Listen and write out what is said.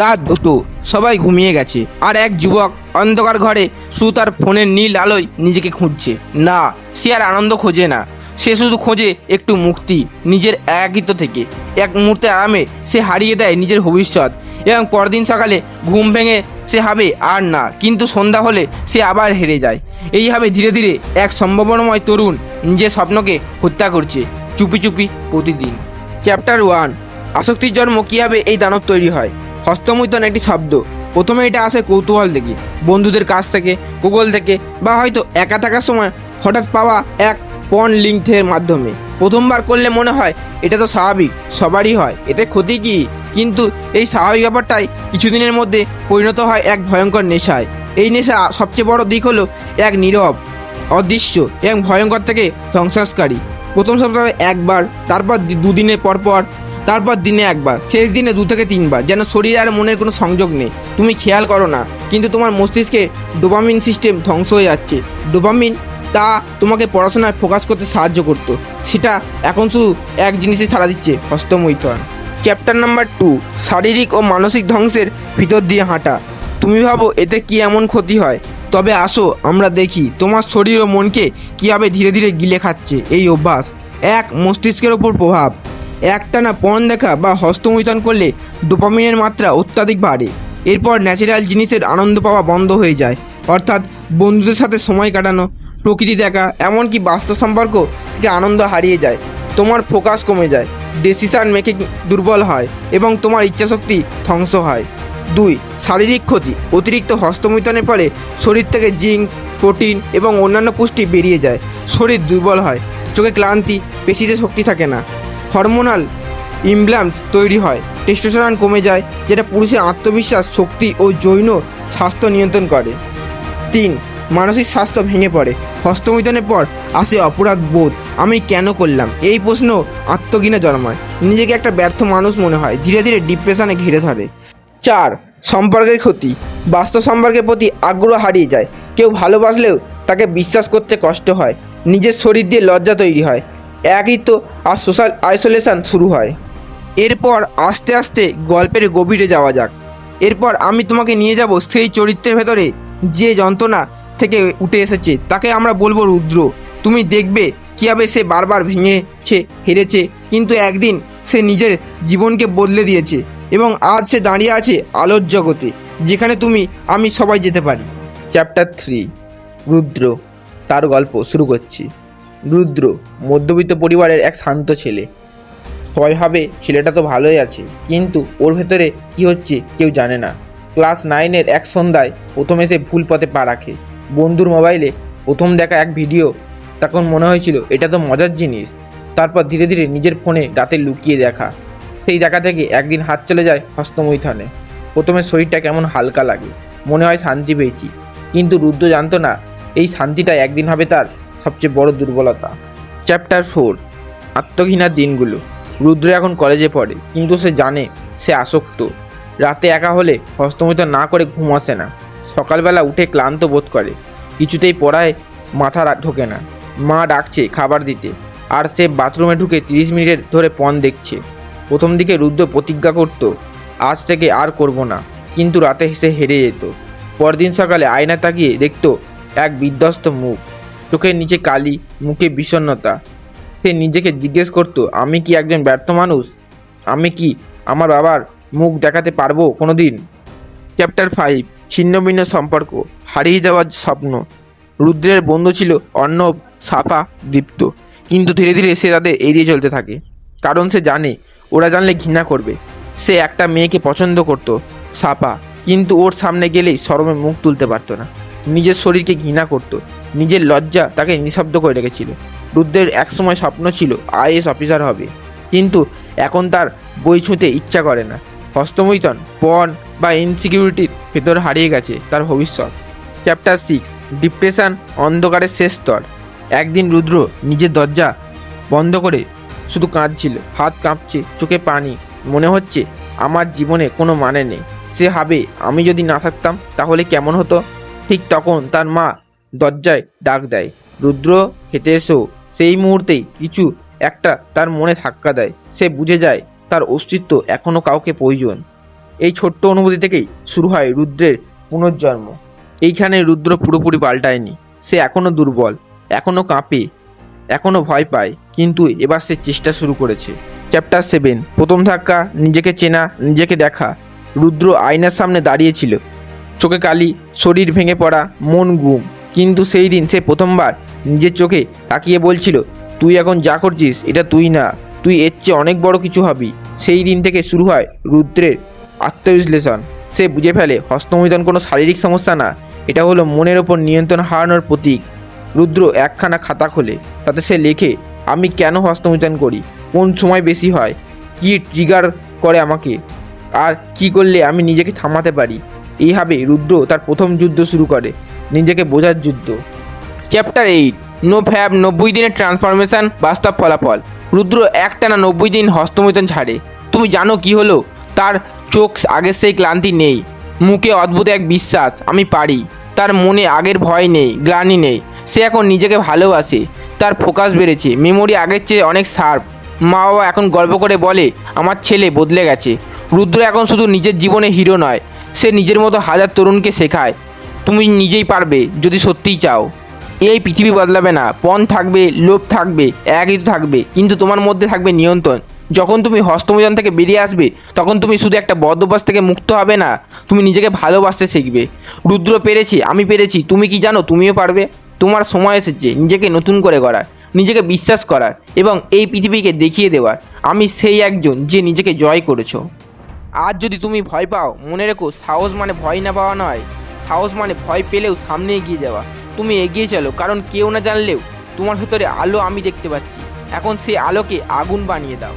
রাত দুটো সবাই ঘুমিয়ে গেছে। আর এক যুবক অন্ধকার ঘরে শুধু তার ফোনের নীল আলোয় নিজেকে খুঁজছে। না, সে আর আনন্দ খোঁজে না। সে শুধু খোঁজে একটু মুক্তি, নিজের একাকিত্ব থেকে। এক মুহূর্তে আরামে সে হারিয়ে দেয় নিজের ভবিষ্যৎ। এবং পরদিন সকালে ঘুম ভেঙে সে হবে আর না, কিন্তু সন্ধ্যা হলে সে আবার হেরে যায়। এইভাবে ধীরে ধীরে এক সম্ভাবনাময় তরুণ নিজের স্বপ্নকে হত্যা করছে চুপি চুপি প্রতিদিন। চ্যাপ্টার ওয়ান আসক্তির জন্ম কীভাবে এই দানব তৈরি হয়? হস্তমৈথন একটি শব্দ। প্রথমে এটা আসে কৌতূহল থেকে বন্ধুদের কাছ থেকে, গুগল থেকে, বা হয়তো একা থাকার সময় হঠাৎ পাওয়া এক পন লিঙ্কের মাধ্যমে। প্রথমবার করলে মনে হয়, এটা তো স্বাভাবিক, সবারই হয়, এতে ক্ষতি কি? কিন্তু এই স্বাভাবিক ব্যাপারটাই কিছুদিনের মধ্যে পরিণত হয় এক ভয়ঙ্কর নেশায়। এই নেশা সবচেয়ে বড় দিক হলো এক নীরব, অদৃশ্য এবং ভয়ঙ্কর থেকে ধ্বংসাসকারী প্রথম সপ্তাহে একবার, তারপর দুদিনের পর পর তারপর দিনে একবার, শেষ দিনে দু থেকে তিনবার, যেন শরীর আর মনের কোনো সংযোগ নেই। তুমি খেয়াল করো না, কিন্তু তোমার মস্তিষ্কে ডোপামিন সিস্টেম ধ্বংস হয়ে যাচ্ছে। ডোপামিন তা তোমাকে পড়াশোনায় ফোকাস করতে সাহায্য করতো। সেটা এখন শুধু এক জিনিসই ছাড়া দিচ্ছে হস্তমৈথন চ্যাপ্টার নাম্বার টু, শারীরিক ও মানসিক ধ্বংসের ভিতর দিয়ে হাঁটা। তুমি ভাবো, এতে কি এমন ক্ষতি হয়? তবে আসো, আমরা দেখি, তোমার শরীর ও মনকে কীভাবে ধীরে ধীরে গিলে খাচ্ছে, এই অভ্যাস। এক, মস্তিষ্কের ওপর প্রভাব। একটানা পণ দেখা বা হস্তমৈথন করলে ডোপামিনের মাত্রা অত্যাধিক বাড়ে। এরপর ন্যাচারাল জিনিসের আনন্দ পাওয়া বন্ধ হয়ে যায়। অর্থাৎ বন্ধুদের সাথে সময় কাটানো, প্রকৃতি দেখা, এমনকি বাস্তব সম্পর্ক থেকে আনন্দ হারিয়ে যায়। তোমার ফোকাস কমে যায় ডিসিশন মেকিং দুর্বল হয় এবং তোমার ইচ্ছাশক্তি ধ্বংস হয়। দুই, শারীরিক ক্ষতি, অতিরিক্ত হস্তমৈথনের ফলে শরীর থেকে জিঙ্ক, প্রোটিন এবং অন্যান্য পুষ্টি বেরিয়ে যায়। শরীর দুর্বল হয়, চোখে ক্লান্তি, পেশিতে শক্তি থাকে না। হরমোনাল ইমব্লামস তৈরি হয়। টেস্টোস্টেরন কমে যায়, যেটা পুরুষের আত্মবিশ্বাস, শক্তি ও জৈন স্বাস্থ্য নিয়ন্ত্রণ করে। তিন, মানসিক স্বাস্থ্য ভেঙে পড়ে। হস্তমৈথনের পর আসে অপরাধ বোধ। আমি কেন করলাম? এই প্রশ্ন আত্মঘৃণা জন্মায়। নিজেকে একটা ব্যর্থ মানুষ মনে হয়, ধীরে ধীরে ডিপ্রেশনে ঘিরে ধরে। চার, সম্পর্কের ক্ষতি। বাস্তব সম্পর্কের প্রতি আগ্রহ হারিয়ে যায়। কেউ ভালোবাসলেও তাকে বিশ্বাস করতে কষ্ট হয়। নিজের শরীর দিয়ে লজ্জা তৈরি হয়। একাকিত্ব আর সোশ্যাল আইসোলেশন শুরু হয়। এরপর আস্তে আস্তে গল্পের গভীরে যাওয়া যাক। এরপর আমি তোমাকে নিয়ে যাব সেই চরিত্রের ভেতরে যে যন্ত্রণা থেকে উঠে এসেছে, তাকে আমরা বলব রুদ্র। তুমি দেখবে কীভাবে সে বারবার ভেঙেছে, হেরেছে, কিন্তু একদিন সে নিজের জীবনকে বদলে দিয়েছে এবং আজ সে দাঁড়িয়ে আছে আলোর জগতে, যেখানে তুমি, আমি সবাই যেতে পারি। চ্যাপ্টার থ্রি রুদ্র, তার গল্প শুরু করছি। রুদ্র, মধ্যবিত্ত পরিবারের এক শান্ত ছেলে। সবাই ভাবে ছেলেটা তো ভালোই আছে। কিন্তু ওর ভেতরে কি হচ্ছে কেউ জানে না। ক্লাস নাইনের এক সন্ধ্যায় প্রথম এসে ভুল পথে পা রাখে। বন্ধুর মোবাইলে প্রথম দেখা এক ভিডিও। তখন মনে হয়েছিল, এটা তো মজার জিনিস। তারপর ধীরে ধীরে নিজের ফোনে রাতে লুকিয়ে দেখা। সেই দেখা থেকে একদিন হাত চলে যায় হস্তমৈথনে। প্রথমে শরীরটা কেমন হালকা লাগে। মনে হয় শান্তি পেয়েছি। কিন্তু রুদ্র জানতো না, এই শান্তিটা একদিন হবে তার। সবচেয়ে বড় দুর্বলতা। চ্যাপ্টার ফোর আত্মঘৃণার দিনগুলো। রুদ্র এখন কলেজে পড়ে, কিন্তু সে জানে সে আসক্ত। রাতে একা হলে হস্তমিত না করে ঘুম আসে না। সকালবেলা উঠে ক্লান্ত বোধ করে, কিছুতেই পড়ায় মাথা ঢোকে না। মা ডাকছে খাবার দিতে, আর সে বাথরুমে ঢুকে তিরিশ মিনিটের ধরে পণ দেখছে। প্রথম দিকে রুদ্র প্রতিজ্ঞা করত, আজ থেকে আর করব না, কিন্তু রাতে সে হেরে যেত। পরদিন সকালে আয়না তাকিয়ে দেখত এক বিধ্বস্ত মুখ। চোখের নিচে কালি, মুখে বিষণ্ণতা। সে নিজেকে জিজ্ঞেস করতো, আমি কি একজন ব্যর্থ মানুষ? আমি কি আমার বাবার মুখ দেখাতে পারব কোনো দিন চ্যাপ্টার ফাইভ ছিন্ন ভিন্ন সম্পর্ক, হারিয়ে যাওয়ার স্বপ্ন। রুদ্রের বন্ধু ছিল অর্ণব, সাফা, দীপ্ত। কিন্তু ধীরে ধীরে সে তাদের এড়িয়ে চলতে থাকে। কারণ সে জানে, ওরা জানলে ঘৃণা করবে। সে একটা মেয়েকে পছন্দ করত সাপা কিন্তু ওর সামনে গেলেই শরমে মুখ তুলতে পারতো না। নিজের শরীরকে ঘৃণা করত। নিজের লজ্জা তাকে নিঃশব্দ করে রেখেছিল। রুদ্রের একসময় স্বপ্ন ছিল আইএস অফিসার হবে। কিন্তু এখন তার বই ছুঁতে ইচ্ছা করে না। হস্তমৈতন পণ বা ইনসিকিউরিটির ভেতর হারিয়ে গেছে তার ভবিষ্যৎ। চ্যাপ্টার সিক্স ডিপ্রেশন অন্ধকারের শেষ স্তর। একদিন রুদ্র নিজের দরজা বন্ধ করে শুধু কাঁদছিল। হাত কাঁপছে, চোখে পানি। মনে হচ্ছে আমার জীবনে কোনো মানে নেই। সে ভাবে, আমি যদি না থাকতাম, তাহলে কেমন হতো? ঠিক তখন তার মা দরজায় ডাক দেয়, রুদ্র, হেঁটে এসেও সেই মুহূর্তেই কিছু একটা তার মনে ধাক্কা দেয়। সে বুঝে যায় তার অস্তিত্ব এখনও কাউকে প্রয়োজন। এই ছোট্ট অনুভূতি থেকেই শুরু হয় রুদ্রের পুনর্জন্ম। এইখানে রুদ্র পুরোপুরি পাল্টায়নি। সে এখনও দুর্বল এখনও কাঁপে এখনও ভয় পায়, কিন্তু এবার সে চেষ্টা শুরু করেছে। চ্যাপ্টার সেভেন প্রথম ধাক্কা, নিজেকে চেনা, নিজেকে দেখা। রুদ্র আয়নার সামনে দাঁড়িয়েছিল চোখে কালি, শরীর ভেঙে পড়া, মন গুম। কিন্তু সেই দিন সে প্রথমবার নিজের চোখে তাকিয়ে বলছিল, তুই এখন যা করছিস, এটা তুই না। তুই এর চেয়ে অনেক বড় কিছু হবি। সেই দিন থেকে শুরু হয় রুদ্রের আত্মবিশ্লেষণ। সে বুঝে ফেলে, হস্তমৈদন কোনো শারীরিক সমস্যা না। এটা হলো মনের ওপর নিয়ন্ত্রণ হারানোর প্রতীক। রুদ্র একখানা খাতা খোলে, তাতে সে লেখে, আমি কেন হস্তমৈদন করি? কোন সময় বেশি হয়? কি ট্রিগার করে আমাকে? আর কি করলে আমি নিজেকে থামাতে পারি? এইভাবে রুদ্র তার প্রথম যুদ্ধ শুরু করে। নিজেকে বোঝার যুদ্ধ। চ্যাপ্টার এইট নো ফ্যাব নব্বই দিনের ট্রান্সফরমেশন বাস্তব ফলাফল। রুদ্র একটানা নব্বই দিন হস্তমৈথন ছাড়ে। তুমি জানো কি হলো? তার চোখ আগের সেই ক্লান্তি নেই। মুখে অদ্ভুত এক বিশ্বাস, আমি পারি। তার মনে আগের ভয় নেই, গ্লানি নেই। সে এখন নিজেকে ভালোবাসে। তার ফোকাস বেড়েছে মেমোরি আগের চেয়ে অনেক শার্প। মা বাবা এখন গল্প করে বলে, আমার ছেলে বদলে গেছে। রুদ্র এখন শুধু নিজের জীবনে হিরো নয়, সে নিজের মতো হাজার তরুণকে শেখায়। তুমি নিজেই পারবে, যদি সত্যিই চাও। এই পৃথিবী বদলাবে না। পণ থাকবে, লোভ থাকবে, একই থাকবে, কিন্তু তোমার মধ্যে থাকবে নিয়ন্ত্রণ। যখন তুমি হস্তমোজন থেকে বেরিয়ে আসবে, তখন তুমি শুধু একটা বদভ্যাস থেকে মুক্ত হবে না, তুমি নিজেকে ভালোবাসতে শিখবে। রুদ্র, পেরেছি, আমি পেরেছি, তুমি কি জানো, তুমিও পারবে। তোমার সময় এসেছে, নিজেকে নতুন করে করার নিজেকে বিশ্বাস করার এবং এই পৃথিবীকে দেখিয়ে দেওয়ার। আমি সেই একজন যে নিজেকে জয় করেছ। আজ যদি তুমি ভয় পাও, মনে রেখো, সাহস মানে ভয় না পাওয়া নয়। সাহস মানে ভয় পেলেও সামনে এগিয়ে যাওয়া। তুমি এগিয়ে চলো, কারণ কেউ না জানলেও তোমার ভেতরে আলো আমি দেখতে পাচ্ছি। এখন সেই আলোকে আগুন বানিয়ে দাও।